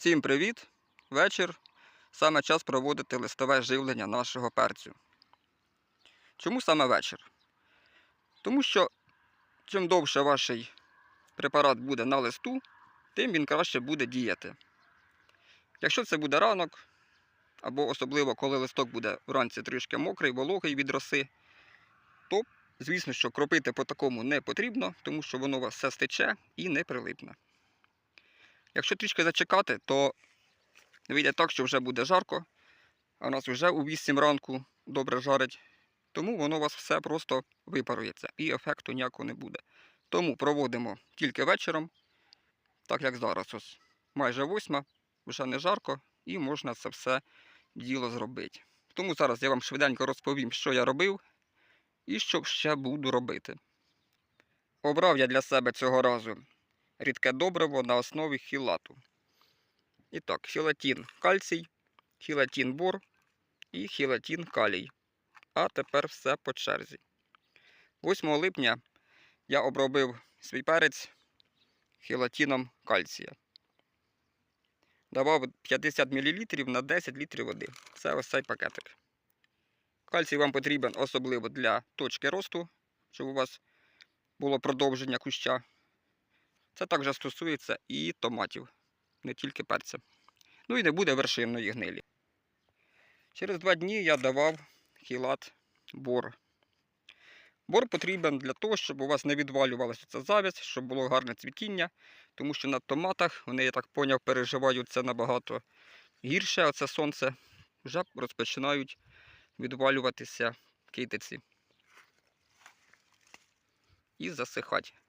Всім привіт! Вечір. Саме час проводити листове живлення нашого перцю. Чому саме вечір? Тому що чим довше ваш препарат буде на листу, тим він краще буде діяти. Якщо це буде ранок, або особливо коли листок буде вранці трішки мокрий, вологий від роси, то, звісно, що кропити по такому не потрібно, тому що воно у вас все стече і не прилипне. Якщо трішки зачекати, то вийде так, що вже буде жарко, а у нас вже у 8 ранку добре жарить. Тому воно у вас все просто випарується і ефекту ніякого не буде. Тому проводимо тільки вечором, так як зараз. Ось майже восьма, вже не жарко, і можна це все діло зробити. Тому зараз я вам швиденько розповім, що я робив і що ще буду робити. Обрав я для себе цього разу рідке добриво на основі хілату. І так, хілатін кальцій, хілатін бор і хілатін калій. А тепер все по черзі. 8 липня я обробив свій перець хілатіном кальція. Давав 50 мл на 10 літрів води. Це ось цей пакетик. Кальцій вам потрібен особливо для точки росту, щоб у вас було продовження куща. Це також стосується і томатів, не тільки перця. Ну і не буде вершинної гнилі. Через два дні я давав хілат бор. Бор потрібен для того, щоб у вас не відвалювалася ця завість, щоб було гарне цвітіння, тому що на томатах, вони, я так поняв, переживають це набагато гірше, оце сонце, вже розпочинають відвалюватися китиці і засихати.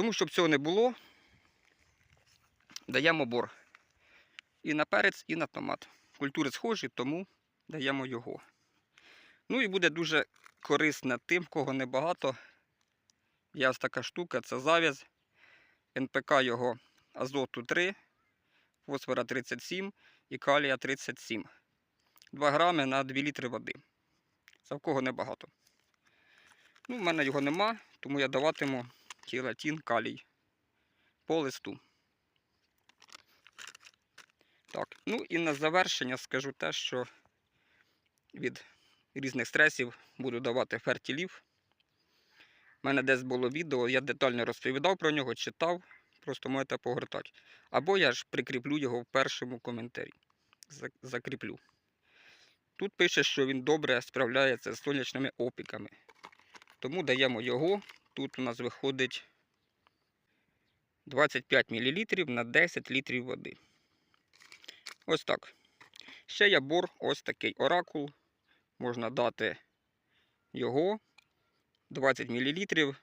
Тому, щоб цього не було, даємо бор і на перець, і на томат. Культури схожі, тому даємо його. Ну і буде дуже корисне тим, кого небагато. Є ось така штука, це зав'яз. НПК його азоту 3, фосфора 37 і калія 37. 2 грами на 2 літри води. Це в кого небагато. Ну, в мене його нема, тому я даватиму хілатін калій по листу. Так, ну і на завершення скажу те, що від різних стресів буду давати фертілів. У мене десь було відео, я детально розповідав про нього, читав, просто можете погортати. Або я ж прикріплю його в першому коментарі. Закріплю. Тут пише, що він добре справляється з сонячними опіками. Тому даємо його. Тут у нас виходить 25 мл на 10 літрів води. Ось так. Ще є бор, ось такий оракул. Можна дати його 20 мл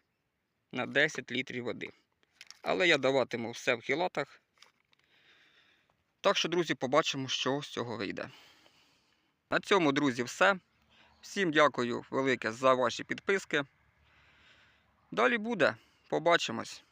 на 10 літрів води. Але я даватиму все в хілатах. Так що, друзі, побачимо, що з цього вийде. На цьому, друзі, все. Всім дякую велике за ваші підписки. Далі буде. Побачимось.